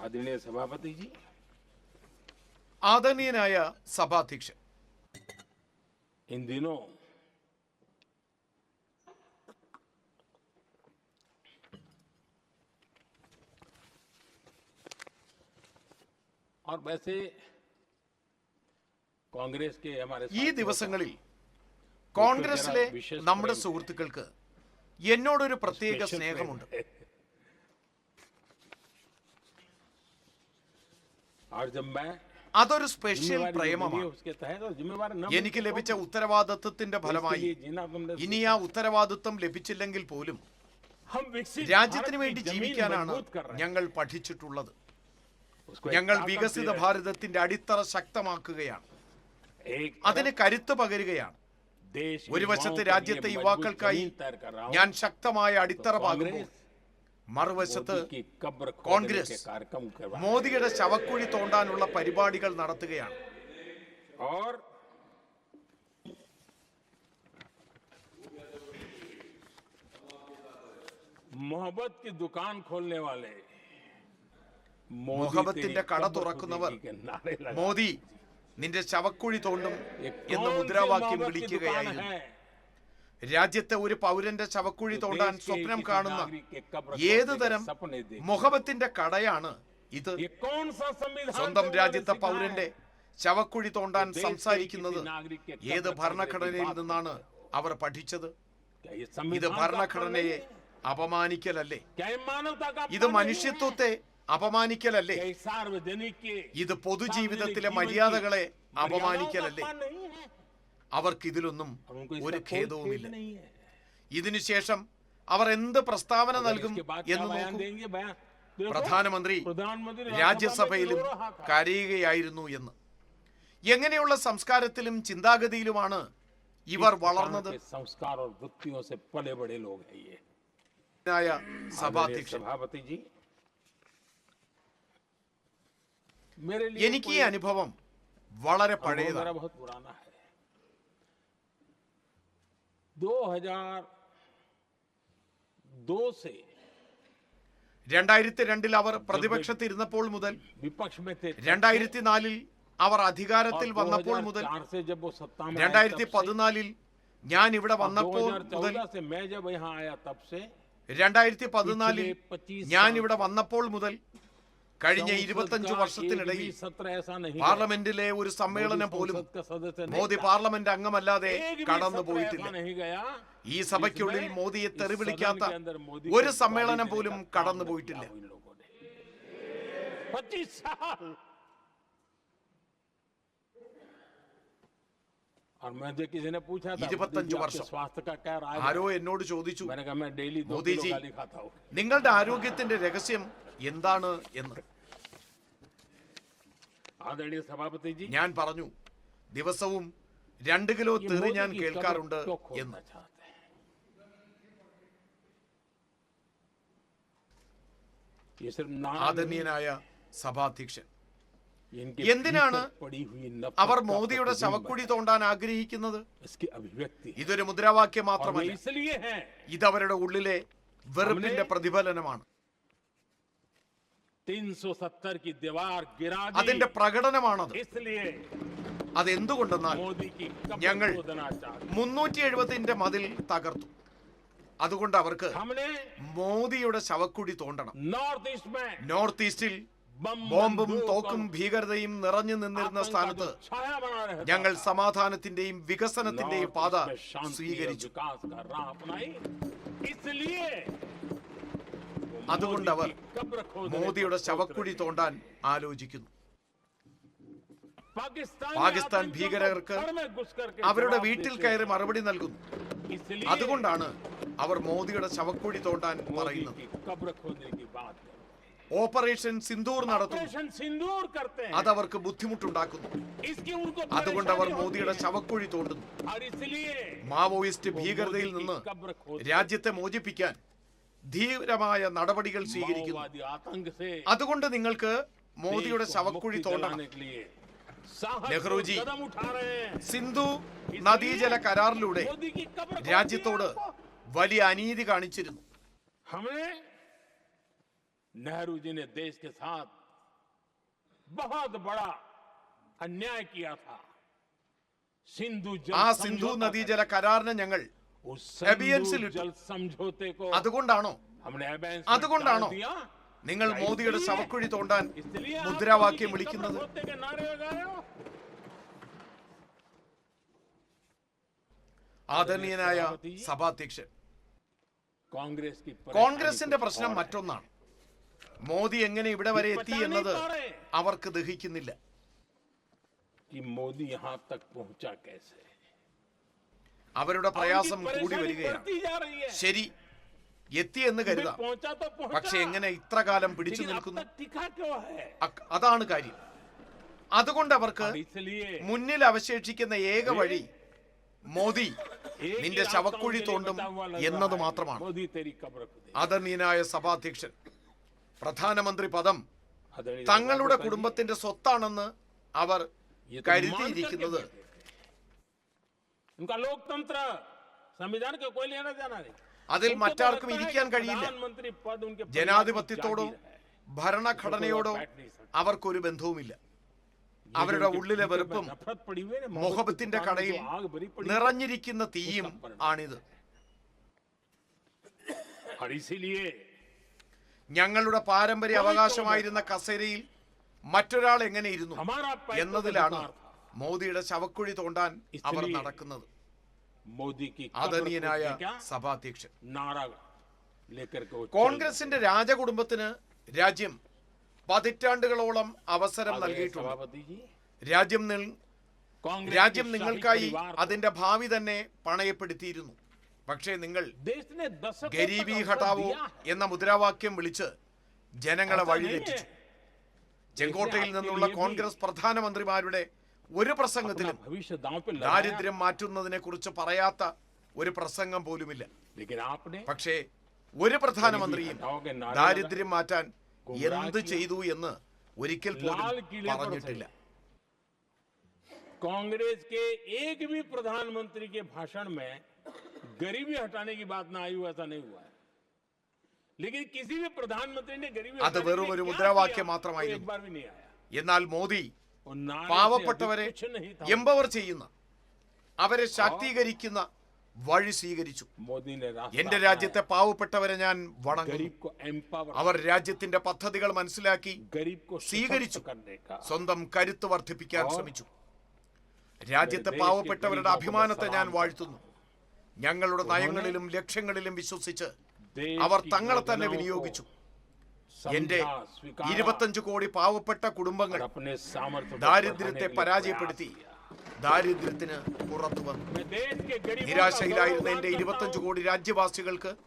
ആദരണീയ സഭാപതിജി. ആദരണീയനായ സഭാധ്യക്ഷൻ. എന്തിനോ? ഈ ദിവസങ്ങളിൽ കോൺഗ്രസിലെ നമ്മുടെ സുഹൃത്തുക്കൾക്ക് എന്നോടൊരു പ്രത്യേക സ്നേഹമുണ്ട്. അതൊരു സ്പെഷ്യൽ പ്രേമമാണ്. എനിക്ക് ലഭിച്ച ഉത്തരവാദിത്വത്തിന്റെ ഫലമായി ഇനി ആ ഉത്തരവാദിത്വം ലഭിച്ചില്ലെങ്കിൽ പോലും രാജ്യത്തിന് വേണ്ടി ജീവിക്കാനാണ് ഞങ്ങൾ പഠിച്ചിട്ടുള്ളത്. ഞങ്ങൾ വികസിത ഭാരതത്തിന്റെ അടിത്തറ ശക്തമാക്കുകയാണ്. അതിന് കരുത്ത് പകരുകയാണ്. ഒരു വശത്ത് രാജ്യത്തെ യുവാക്കൾക്കായി ഞാൻ ശക്തമായ അടിത്തറ പാകുമ്പോൾ മറുവശത്ത് കോൺഗ്രസ് മോദിയുടെ ശവക്കുഴി തോണ്ടാനുള്ള പരിപാടികൾ നടത്തുകയാണ്. മൊഹബത്തിന്റെ കട തുറക്കുന്നവർ മോദി നിന്റെ ശവക്കുഴി തോണ്ടും എന്ന മുദ്രാവാക്യം വിളിക്കുകയായിരുന്നു. രാജ്യത്തെ ഒരു പൗരന്റെ ശവക്കുഴി തോണ്ടാൻ സ്വപ്നം കാണുന്ന ഏത് തരം മുഖപത്തിന്റെ കടയാണ് ഇത്. സ്വന്തം രാജ്യത്തെ പൗരന്റെ ശവക്കുഴി തോണ്ടാൻ സംസാരിക്കുന്നത് ഏത് ഭരണഘടനയിൽ നിന്നാണ് അവർ പഠിച്ചത്? ഇത് ഭരണഘടനയെ അപമാനിക്കലല്ലേ? ഇത് മനുഷ്യത്വത്തെ അപമാനിക്കലല്ലേ? ഇത് പൊതുജീവിതത്തിലെ മര്യാദകളെ അപമാനിക്കലല്ലേ? അവർക്ക് ഇതിലൊന്നും ഒരു ഖേദവുമില്ല. ഇതിനുശേഷം അവർ എന്ത് പ്രസ്താവന നൽകും എന്ന് നോക്കും. പ്രധാനമന്ത്രി രാജ്യസഭയിലും കരയുകയായിരുന്നു എന്ന്. എങ്ങനെയുള്ള സംസ്കാരത്തിലും ചിന്താഗതിയിലുമാണ് ഇവർ വളർന്നത്? എനിക്ക് ഈ അനുഭവം വളരെ പഴയതാണ്. രണ്ടായിരത്തി രണ്ടിൽ അവർ പ്രതിപക്ഷത്തിരുന്നപ്പോൾ മുതൽ രണ്ടായിരത്തി നാലിൽ അവർ അധികാരത്തിൽ വന്നപ്പോൾ മുതൽ രണ്ടായിരത്തി പതിനാലിൽ ഞാൻ ഇവിടെ വന്നപ്പോൾ മുതൽ രണ്ടായിരത്തി പതിനാലിൽ ഞാൻ ഇവിടെ വന്നപ്പോൾ മുതൽ കഴിഞ്ഞ ഇരുപത്തഞ്ചു വർഷത്തിനിടയിൽ പാർലമെന്റിലെ ഒരു സമ്മേളനം പോലും മോദി പാർലമെന്റ് അംഗമല്ലാതെ കടന്നു പോയിട്ടില്ല. ഈ സഭയ്ക്കുള്ളിൽ മോദിയെ തെറിവിളിക്കാത്ത ഒരു സമ്മേളനം പോലും കടന്നു പോയിട്ടില്ല. ഇരുപത്തഞ്ചു വർഷം. ആരോ എന്നോട് ചോദിച്ചു മോദിജി നിങ്ങളുടെ ആരോഗ്യത്തിന്റെ രഹസ്യം എന്താണ് എന്ന്? ഞാൻ പറഞ്ഞു ദിവസവും രണ്ട് കിലോ തെറി ഞാൻ കേൾക്കാറുണ്ട് എന്ന്. ആദരണീയനായ സഭാധ്യക്ഷൻ എന്തിനാണ് അവർ മോദിയുടെ ശവക്കുടി തോണ്ടാൻ ആഗ്രഹിക്കുന്നത്? ഇതൊരു മുദ്രാവാക്യം മാത്രമല്ല. ഇതവരുടെ ഉള്ളിലെ വെറുപ്പിന്റെ പ്രതിഫലനമാണ്. അതിന്റെ പ്രകടനമാണത്. അതെന്തുകൊണ്ടെന്നാൽ ഞങ്ങൾ മുന്നൂറ്റി എഴുപതിന്റെ മതിൽ തകർത്തു. അതുകൊണ്ട് അവർക്ക് മോദിയുടെ ശവക്കുടി തോണ്ടണം. നോർത്ത് ഈസ്റ്റിൽ ബോംബും തോക്കും. ഭീകരതയും നിറഞ്ഞു നിന്നിരുന്ന സ്ഥാനത്ത് ഞങ്ങൾ സമാധാനത്തിന്റെയും വികസനത്തിന്റെയും പാത സ്വീകരിച്ചു. അതുകൊണ്ട് അവർ മോദിയുടെ ശവക്കുഴി തോണ്ടാൻ ആലോചിക്കുന്നു. പാകിസ്ഥാൻ ഭീകരർക്ക് അവരുടെ വീട്ടിൽ കയറി മറുപടി നൽകുന്നു. അതുകൊണ്ടാണ് അവർ മോദിയുടെ ശവക്കുഴി തോണ്ടാൻ പറയുന്നത്. ഓപ്പറേഷൻ സിന്ദൂർ നടത്തുന്നു. അതവർക്ക് ബുദ്ധിമുട്ടുണ്ടാക്കുന്നു. അതുകൊണ്ട് അവർ മോദിയുടെ ശവക്കുഴി തോണ്ടുന്നു. മാവോയിസ്റ്റ് ഭീകരതയിൽ നിന്ന് രാജ്യത്തെ മോചിപ്പിക്കാൻ ധീരമായ നടപടികൾ സ്വീകരിക്കുന്നു. അതുകൊണ്ട് നിങ്ങൾക്ക് മോദിയുടെ ശവക്കുഴി തോണ്ടണം. നെഹ്റുജി സിന്ധു നദീജല കരാറിലൂടെ രാജ്യത്തോട് വലിയ അനീതി കാണിച്ചിരുന്നു. नेहरू जी ने देश के साथ बहुत बड़ा अन्याय किया था सिंधु जल ആ സിന്ധു समझौता നദീജല കരാറിനെ ഞങ്ങൾ उस एबियंस सिंधु लिटू। जल समझौते को അതുകൊണ്ടാണോ हमने एबेंस में അതുകൊണ്ടാണോ डाल दिया നിങ്ങൾ क्या മോദിയുടെ इसलिए? ശവക്കുഴി തോണ്ടാൻ इसलिए आप മുദ്രാവാക്യം मोदी की വിളിക്കുന്നത് कब्र खोदने के नारे लगा रहे हो ആദരണീയനായ സഭാധ്യക്ഷൻ कांग्रेस की परेशानी കോൺഗ്രസിന്റെ कुछ പ്രശ്നം और है। മറ്റൊന്നാണ് മോദി എങ്ങനെ ഇവിടെ വരെ എത്തി എന്നത് അവർക്ക് ദഹിക്കുന്നില്ല. മോദി അവരുടെ പ്രയാസം കൂടി വരികയാണ്. ശരി എത്തി എന്ന് കരുതാം. പക്ഷെ എങ്ങനെ ഇത്ര കാലം പിടിച്ചു നിൽക്കുന്നു? അതാണ് കാര്യം. അതുകൊണ്ട് അവർക്ക് മുന്നിൽ അവശേഷിക്കുന്ന ഏക വഴി മോദി നിന്റെ ശവക്കുഴി തോണ്ടും എന്നത് മാത്രമാണ്. ആദരണീയനായ സഭാധ്യക്ഷൻ പ്രധാനമന്ത്രി പദം തങ്ങളുടെ കുടുംബത്തിന്റെ സ്വത്താണെന്ന് അവർ കരുതിയിരിക്കുന്നത്. അതിൽ മറ്റാർക്കും ഇരിക്കാൻ കഴിയില്ല. ജനാധിപത്യത്തോടോ ഭരണഘടനയോടോ അവർക്കൊരു ബന്ധവുമില്ല. അവരുടെ ഉള്ളിലെ വെറുപ്പും മുഹബത്തിന്റെ കടയിൽ നിറഞ്ഞിരിക്കുന്ന തീയും ആണിത്. ഞങ്ങളുടെ പാരമ്പര്യ അവകാശമായിരുന്ന കസേരയിൽ മറ്റൊരാൾ എങ്ങനെ ഇരുന്നു? എന്നതിലാണ് മോദിയുടെ ശവക്കുഴി തോണ്ടാൻ അവർ നടക്കുന്നത്. ആദരണീയനായ സഭാധ്യക്ഷൻ. കോൺഗ്രസിന്റെ രാജകുടുംബത്തിന് രാജ്യം പതിറ്റാണ്ടുകളോളം അവസരം നൽകിയിട്ടുണ്ട്. രാജ്യം രാജ്യം നിങ്ങൾക്കായി അതിന്റെ ഭാവി തന്നെ പണയപ്പെടുത്തിയിരുന്നു. പക്ഷേ നിങ്ങൾ देश ने दशकों ഗരീബി तक अवसर ഹട്ടാവോ दिया है। എന്ന മുദ്രാവാക്യം വിളിച്ച് ജനങ്ങളെ ऐसा नहीं വഴിതെറ്റിച്ചു है। ചെങ്കോട്ടയിൽ നിന്നുള്ള കോൺഗ്രസ് പ്രധാനമന്ത്രിമാരുടെ ഒരു अपना പ്രസംഗത്തിലും भविष्य दांव पे लगाया ദാരിദ്ര്യം മാറ്റുന്നതിനെ കുറിച്ച് പറയാത്ത ഒരു പ്രസംഗം പോലുമില്ല लेकिन आपने പക്ഷേ ഒരു പ്രധാനമന്ത്രിയും हटाओ के नारे ദാരിദ്ര്യം മാറ്റാൻ ഗുംറാഹ് എന്ത് കിയ. ചെയ്തു എന്ന് ഒരിക്കൽ പോലും लाल किले पर പറഞ്ഞിട്ടില്ല कांग्रेस के एक भी प्रधानमंत्री के भाषण में गरीबी हटाने की बात ना आई हो ऐसा नहीं हुआ है लेकिन किसी भी प्रधानमंत्री ने गरीबी അത് हटाने വെറും के लिए ഒരു क्या മുദ്രാവാക്യം किया? वो മാത്രമായിരുന്നു. एक बार भी नहीं आया എന്നാൽ മോദി और नारे से പാവപ്പെട്ടവരെ अधिक कुछ नहीं था എംപവർ ചെയ്യുന്ന അവരെ ശാക്തീകരിക്കുന്ന വഴി സ്വീകരിച്ചു मोदी ने रास्ता എന്റെ अपनाया। രാജ്യത്തെ പാവപ്പെട്ടവരെ ഞാൻ വണങ്ങുന്നു गरीब को एम्पावर അവർ രാജ്യത്തിന്റെ പദ്ധതികൾ മനസ്സിലാക്കി गरीब को സ്വീകരിച്ചു सशक्त करने का സ്വന്തം കരുത്ത് വർദ്ധിപ്പിക്കാൻ ഓ. ശ്രമിച്ചു രാജ്യത്തെ ദേശീയ പാവപ്പെട്ടവരുടെ ഗരീബോं को അഭിമാനത്തെ ഞാൻ സലാം വാഴ്ത്തുന്നു ഞങ്ങളുടെ നയങ്ങളിലും ലക്ഷ്യങ്ങളിലും വിശ്വസിച്ച് देश അവർ की തങ്ങളെ തന്നെ योजनाओं को വിനിയോഗിച്ചു समझा, എന്റെ स्वीकारा ഇരുപത്തഞ്ച് കോടി പാവപ്പെട്ട കുടുംബങ്ങൾ और अपने सामर्थ्य को ദാരിദ്ര്യത്തെ बढ़ाने के लिए പരാജയപ്പെടുത്തി प्रयास किया। ദാരിദ്ര്യത്തിന് പുറത്തു വന്നു मैं देश के गरीबों का നിരാശയിലായിരുന്ന गौरवगान എന്റെ करता ഇരുപത്തഞ്ച് हूं കോടി രാജ്യവാസികൾക്ക് कि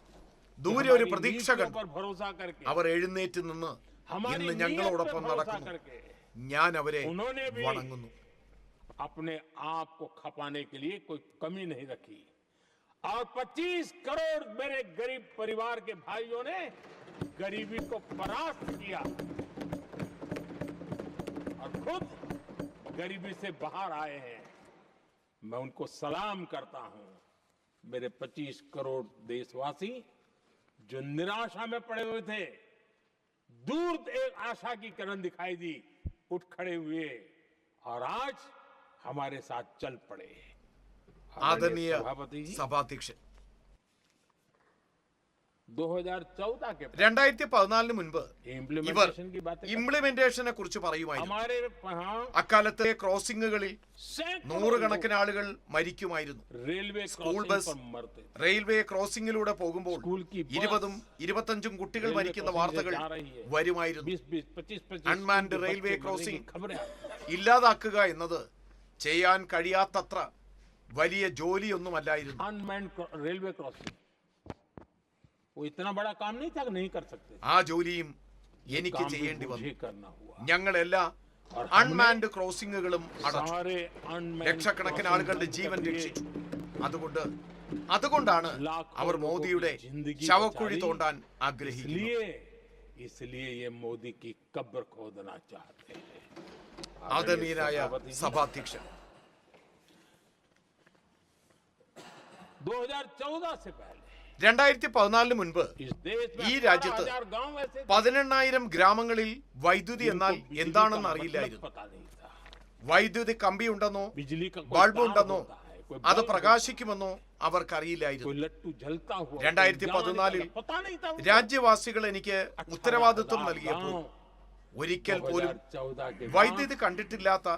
ദൂരെ ഒരു हमारी പ്രതീക്ഷ नीतियों കണ്ടു पर भरोसा करके അവർ എഴുന്നേറ്റ് നിന്ന് हमारी ഇന്ന് नीयत पे ഞങ്ങളോടൊപ്പം भरोसा നടക്കുന്നു करके ഞാൻ അവരെ उन्होंने भी വണങ്ങുന്നു अपने आप को खपाने के लिए कोई कमी नहीं रखी और 25 करोड़ मेरे गरीब परिवार के भाइयों ने गरीबी को परास्त किया। और खुद गरीबी से बाहर आए हैं। मैं उनको सलाम करता हूँ, मेरे 25 करोड़ देशवासी जो निराशा में पड़े हुए थे। दूर एक आशा की किरण दिखाई दी, उठ खड़े हुए, और आज हमारे साथ चल पड़े ആദരണീയ സഭാധ്യക്ഷൻ രണ്ടായിരത്തി പതിനാലിന് മുൻപ് ഇവർ ഇംപ്ലിമെന്റേഷനെ കുറിച്ച് പറയുമായിരുന്നു. അക്കാലത്തെ ക്രോസിംഗുകളിൽ നൂറുകണക്കിന് ആളുകൾ മരിക്കുമായിരുന്നു. സ്കൂൾ ബസ് റെയിൽവേ ക്രോസിംഗിലൂടെ പോകുമ്പോൾ ഇരുപതും ഇരുപത്തഞ്ചും കുട്ടികൾ മരിക്കുന്ന വാർത്തകൾ വരുമായിരുന്നു. അൺമാൻഡ് റെയിൽവേ ക്രോസിംഗ് ഇല്ലാതാക്കുക എന്നത് ചെയ്യാൻ കഴിയാത്തത്ര വലിയ ജോലിയൊന്നുമല്ലായിരുന്നു. അൺമാൻഡ് റെയിൽവേ ക്രോസിംഗ് ആ ജോലിയും എനിക്ക് ചെയ്യേണ്ടി വന്നു. ഞങ്ങളെല്ലാം അൺമാൻഡ് ക്രോസിംഗുകളും അടച്ചു. ലക്ഷക്കണക്കിന് ആളുകളുടെ ജീവൻ രക്ഷിച്ചു. അതുകൊണ്ട് അതുകൊണ്ടാണ് അവർ മോദിയുടെ ശവക്കുഴി തോണ്ടാൻ ആഗ്രഹിക്കുന്നത് ആദരണീയനായ സഭാധ്യക്ഷൻ രണ്ടായിരത്തി പതിനാലിന് മുൻപ് ഈ രാജ്യത്ത് പതിനെണ്ണായിരം ഗ്രാമങ്ങളിൽ വൈദ്യുതി എന്നാൽ എന്താണെന്ന് അറിയില്ലായിരുന്നു. വൈദ്യുതി കമ്പി ഉണ്ടെന്നോ ബൾബ് ഉണ്ടെന്നോ അത് പ്രകാശിക്കുമെന്നോ അവർക്കറിയില്ലായിരുന്നു. രണ്ടായിരത്തി പതിനാലിൽ രാജ്യവാസികൾ എനിക്ക് ഉത്തരവാദിത്വം നൽകിയപ്പോൾ ഒരിക്കൽ പോലും വൈദ്യുതി കണ്ടിട്ടില്ലാത്ത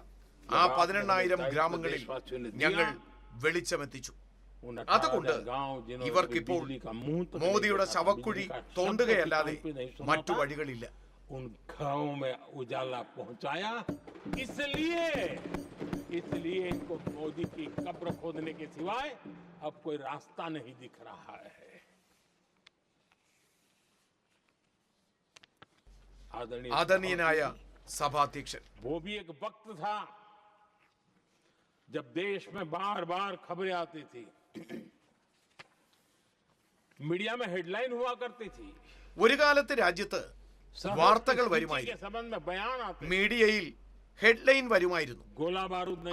ആ പതിനെണ്ണായിരം ഗ്രാമങ്ങളിൽ ഞങ്ങൾ വെളിച്ചമെത്തിച്ചു. അതുകൊണ്ട് 18,000 गांव जिन्होंने ഇവർക്കിപ്പോൾ बिजली का मुंह तक नहीं മോദിയുടെ देखा था, ശവക്കുഴി बिजली का शब्द തോണ്ടുകയല്ലാതെ भी नहीं सुना മറ്റു था, വഴികളില്ല उन घरों में उजाला पहुंचाया इसलिए इसलिए इनको मोदी की कब्र खोदने के सिवाय अब कोई रास्ता नहीं दिख रहा है आदरणीय ആദരണീയനായ സഭാധ്യക്ഷൻ वो भी एक वक्त था जब देश में बार बार खबरें आती थी ഒരു കാലത്ത് രാജ്യത്ത് വാർത്തകൾ വരുമായിരുന്നു. മീഡിയയിൽ ഹെഡ്ലൈൻ വരുമായിരുന്നു.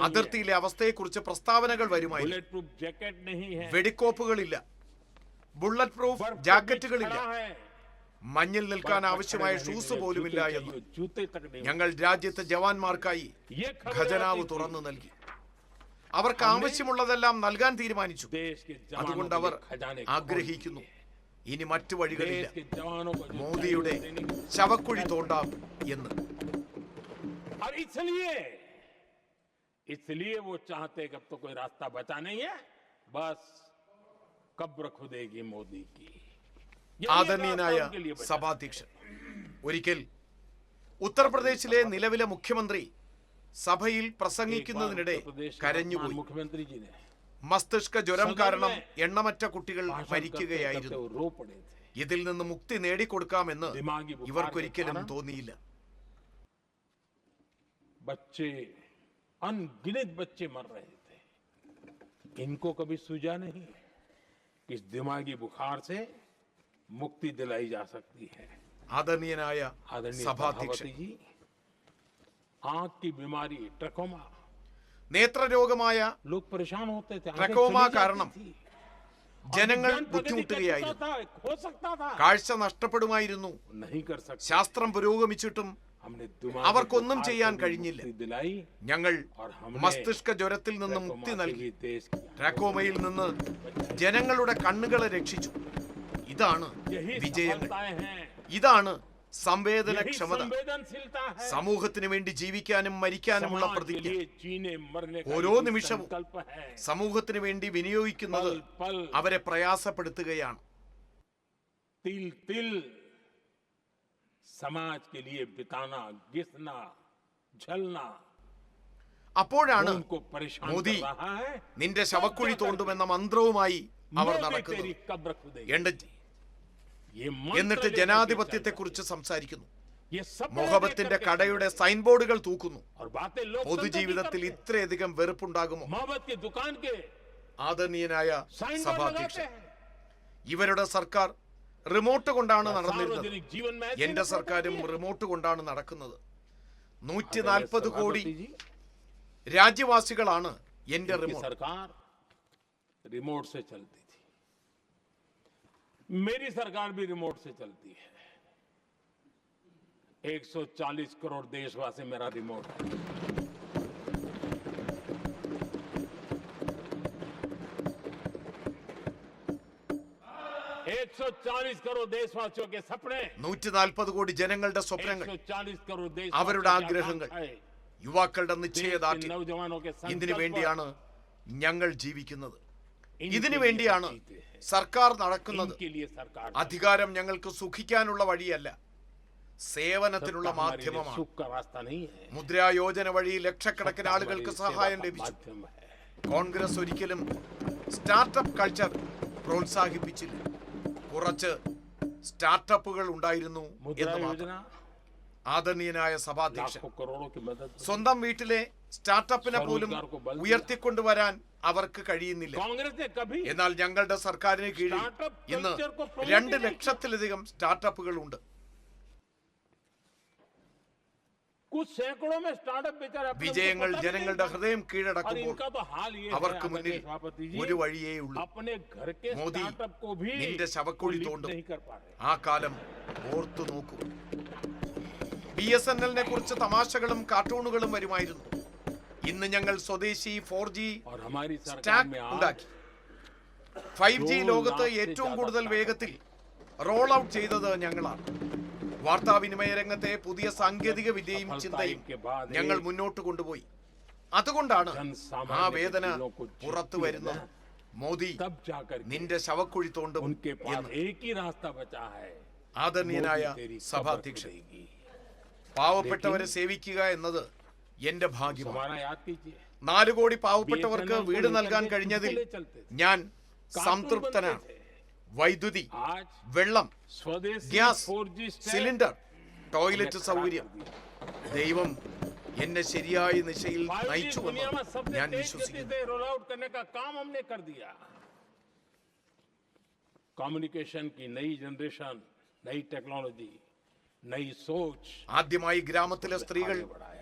അതിർത്തിയിലെ അവസ്ഥയെക്കുറിച്ച് പ്രസ്താവനകൾ വരുമായിരുന്നു. വെടിക്കോപ്പുകളില്ല. ബുള്ളറ്റ് പ്രൂഫ് ജാക്കറ്റുകളില്ല. മഞ്ഞിൽ നിൽക്കാൻ ആവശ്യമായ ഷൂസ് പോലുമില്ല എന്ന് ഞങ്ങൾ രാജ്യത്തെ ജവാന്മാർക്കായി ഖജനാവ് തുറന്നു നൽകി. അവർക്ക് ആവശ്യമുള്ളതെല്ലാം നൽകാൻ തീരുമാനിച്ചു देश के जवानों അതുകൊണ്ട് के അവർ लिए खजाने ആഗ്രഹിക്കുന്നു ഇനി മറ്റു വഴികളില്ല देश के जवानों को जो മോദിയുടെ चाहिए देने की- ശവക്കുഴി തോണ്ടാം എന്ന് और इसलिए इसलिए वो चाहते कि अब तो कोई रास्ता बचा नहीं है बस कब्र खुदेगी मोदी की यही एक ആദരണീയനായ रास्ता उनके लिए बचा। സഭാധ്യക്ഷൻ ഒരിക്കൽ ഉത്തർപ്രദേശിലെ നിലവിലെ മുഖ്യമന്ത്രി സഭയിൽ एक बार പ്രസംഗിക്കുന്നതിനിടെ उत्तर प्रदेश के കരഞ്ഞുപോയി वर्तमान मुख्यमंत्री जी ने മസ്തിഷ്ക ജ്വരം സദനം കാരണം में എണ്ണമറ്റ കുട്ടികൾ भाषण करते करते മരിക്കുകയായിരുന്നു वो रो पड़े थे ഇതിൽ നിന്ന് മുക്തി നേടിക്കൊടുക്കാമെന്ന് दिमागी बुखार के ഇവർക്കൊരിക്കലും कारण തോന്നിയില്ല बच्चे अनगिनत बच्चे मर रहे थे इनको कभी सूझा नहीं कि इस दिमागी बुखार से मुक्ति दिलाई जा सकती है ആദരണീയനായ आदरणीय സഭാധ്യക്ഷൻ सभापति जी आंख की बीमारी ट्रकोमा നേത്രരോഗമായ लोग परेशान होते थे आंखें ट्रकोमा चली जाती കാരണം थी। और ജനങ്ങൾ विज्ञान प्रगति कर ബുദ്ധിമുട്ടുകയായിരുന്നു सकता था, हो सकता था കാഴ്ച നഷ്ടപ്പെടുമായിരുന്നു नहीं कर सकते ശാസ്ത്രം പുരോഗമിച്ചിട്ടും हमने दिमागी അവർക്കൊന്നും बुखार ചെയ്യാൻ से भी കഴിഞ്ഞില്ല. मुक्ति दिलाई ഞങ്ങൾ और हमने മസ്തിഷ്ക ജ്വരത്തിൽ നിന്ന് ट्रकोमा മുക്തി से നൽകി भी देश की ട്രാക്കോമയിൽ നിന്ന് ജനങ്ങളുടെ കണ്ണുകളെ രക്ഷിച്ചു ഇതാണ് यही വിജയങ്ങൾ सफलताएं हैं ഇതാണ് यही സംവേദനക്ഷമത സമൂഹത്തിന് വേണ്ടി ജീവിക്കാനും മരിക്കാനുമുള്ള പ്രതിജ്ഞ. ഓരോ നിമിഷവും സമൂഹത്തിന് വേണ്ടി വിനിയോഗിക്കുന്നത് അവരെ പ്രയാസപ്പെടുത്തുകയാണ്. അപ്പോഴാണ് മോദി നിന്റെ ശവക്കുഴി തോണ്ടുമെന്ന മന്ത്രവുമായി അവർ നടക്കുന്നത്. എന്നിട്ട് ജനാധിപത്യത്തെക്കുറിച്ച് സംസാരിക്കുന്നു. മൊഹബത്തിന്റെ കടയുടെ സൈൻ ബോർഡുകൾ തൂക്കുന്നു. പൊതുജീവിതത്തിൽ ഇത്രയധികം വെറുപ്പുണ്ടാകുമോ? ആദരണീയനായ സഭാധ്യക്ഷൻ. ഇവരുടെ സർക്കാർ റിമോട്ട് കൊണ്ടാണ് നടന്നിരുന്നത്. എന്റെ സർക്കാരും റിമോട്ട് കൊണ്ടാണ് നടക്കുന്നത്. നൂറ്റി നാൽപ്പത് കോടി രാജ്യവാസികളാണ് എന്റെ റിമോട്ട്. റിമോട്ട് मेरी सरकार भी रिमोट से चलती है 140 करोड़ देशवासी मेरा रिमोट है एक सौ चालीस करोड़ देशवासियों के सपने നൂറ്റി നാൽപ്പത് കോടി ജനങ്ങളുടെ സ്വപ്നങ്ങൾ 140 करोड़ അവരുടെ देशवासियों की ആഗ്രഹങ്ങൾ आकांक्षाएं, യുവാക്കളുടെ देश के നിശ്ചയദാർഢ്യം नौजवानों के ഇതിനു संकल्प വേണ്ടിയാണ് ഞങ്ങൾ ജീവിക്കുന്നത് इनके ഇതിനു വേണ്ടിയാണ് സർക്കാർ നടക്കുന്നത്. അധികാരം ഞങ്ങൾക്ക് സുഖിക്കാനുള്ള വഴിയല്ല. സേവനത്തിനുള്ള മാധ്യമമാണ്. മുദ്രാ യോജന വഴി ലക്ഷക്കണക്കിന് ആളുകൾക്ക് സഹായം ലഭിച്ചു. കോൺഗ്രസ് ഒരിക്കലും സ്റ്റാർട്ടപ്പ് കൾച്ചർ പ്രോത്സാഹിപ്പിച്ചില്ല. കുറച്ച് സ്റ്റാർട്ടപ്പുകൾ ഉണ്ടായിരുന്നു ആദരണീയനായ സഭാധ്യക്ഷൻ. സ്വന്തം വീട്ടിലെ സ്റ്റാർട്ടപ്പിനെ പോലും ഉയർത്തിക്കൊണ്ടുവരാൻ അവർക്ക് കഴിയുന്നില്ല. എന്നാൽ ഞങ്ങളുടെ സർക്കാരിന് കീഴിൽ ഇന്ന് രണ്ട് ലക്ഷത്തിലധികം സ്റ്റാർട്ടപ്പുകൾ ഉണ്ട് വിജയങ്ങൾ ജനങ്ങളുടെ ഹൃദയം കീഴടക്കുമ്പോൾ അവർക്ക് മുന്നിൽ ഒരു വഴിയേ ഉള്ളൂ. മോദി നിന്റെ ശവക്കുഴി തോണ്ടും ആ കാലം ഓർത്തു നോക്കൂ ബി എസ് എൻ എല്ലിനെ കുറിച്ച് തമാശകളും കാർട്ടൂണുകളും വരുമായിരുന്നു. ഇന്ന് ഞങ്ങൾ സ്വദേശി ഫോർ ജി ഉണ്ടാക്കി. ഫൈവ് ജി ലോകത്ത് ഏറ്റവും കൂടുതൽ വേഗത്തിൽ റോൾ ഔട്ട് ചെയ്തത് ഞങ്ങളാണ്. വാർത്താവിനിമയ രംഗത്തെ പുതിയ സാങ്കേതിക വിദ്യയും ചിന്തയും ഞങ്ങൾ മുന്നോട്ട് കൊണ്ടുപോയി. അതുകൊണ്ടാണ് ആ വേദന പുറത്തു വരുന്നത്. മോദി നിന്റെ ശവക്കുഴി തോണ്ടും ആദരണീയനായ സഭാധ്യക്ഷ പാവപ്പെട്ടവരെ സേവിക്കുക എന്നത് എന്റെ ഭാഗ്യമാണ് हमारा याद कीजिए നാല് കോടി പാവപ്പെട്ടവർക്ക് BSNL को വീട് लेकर നൽകാൻ के കഴിഞ്ഞതിൽ चुटकुले चलते थे। ഞാൻ कार्टून സംതൃപ്തനാണ് बनते थे। വൈദ്യുതി आज വെള്ളം स्वदेशी gas 4G stack cylinder toilet हमने സൗകര്യം खड़ा कर दिया। ദൈവം എന്നെ ശരിയായ ദിശയിൽ 5G നയിച്ചുവെന്ന് दुनिया में सबसे ഞാൻ तेज गति വിശ്വസിക്കുന്നു से रोल आउट करने का काम हमने कर दिया कम्युनिकेशन की नई जनरेशन नई टेक्नोलॉजी नई सोच ആദ്യമായി ഗ്രാമത്തിലെ സ്ത്രീകൾ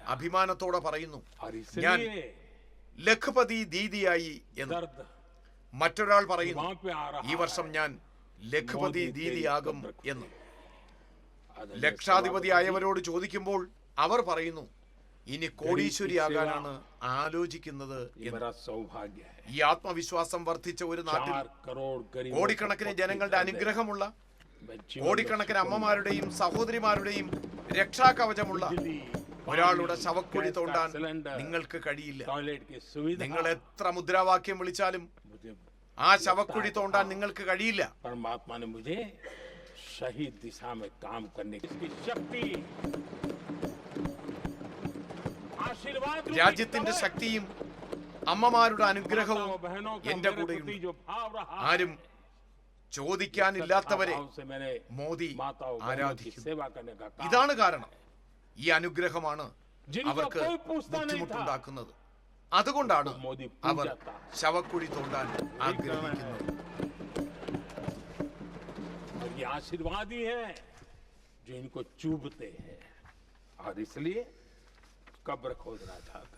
അഭിമാനത്തോടെ പറയുന്നു. ഞാൻ ലഖ്പതി ദീദിയായി എന്ന് മറ്റൊരാൾ പറയുന്നു. ഈ വർഷം ഞാൻ ലഖ്പതി ദീദിയാകും എന്ന്. ലക്ഷാധിപതി ആയവരോട് ചോദിക്കുമ്പോൾ അവർ പറയുന്നു ഇനി കോടീശ്വരിയാകാനാണ് ആലോചിക്കുന്നത് ഈ ആത്മവിശ്വാസം വർദ്ധിച്ച ഒരു നാട്ടിൽ കോടിക്കണക്കിന് ജനങ്ങളുടെ അനുഗ്രഹമുള്ള കോടിക്കണക്കിന് അമ്മമാരുടെയും സഹോദരിമാരുടെയും രക്ഷാകവചമുള്ള ഒരാളുടെ ശവക്കുഴി തോണ്ടാൻ നിങ്ങൾക്ക് കഴിയില്ല. നിങ്ങൾ എത്ര മുദ്രാവാക്യം വിളിച്ചാലും ആ ശവക്കുഴി തോണ്ടാൻ നിങ്ങൾക്ക് കഴിയില്ല. രാജ്യത്തിന്റെ ശക്തിയും അമ്മമാരുടെ അനുഗ്രഹവും എന്റെ കൂടെ ആരും ചോദിക്കാനില്ലാത്തവരെ മോദി ആരാധിക്കും. ഇതാണ് കാരണം. ഈ അനുഗ്രഹമാണ് जिनका അവർക്ക് कोई पूछता नहीं था ബുദ്ധിമുട്ടുണ്ടാക്കുന്നത് അതുകൊണ്ടാണ് മോദി അവർ പൂജാത്ത. ശവക്കുഴി തോണ്ടാൻ ആഗ്രഹിക്കുന്നത് और ये आशीर्वाद ही है जो इनको चुभते हैं और इसलिए कब्र खोदना चाहते हैं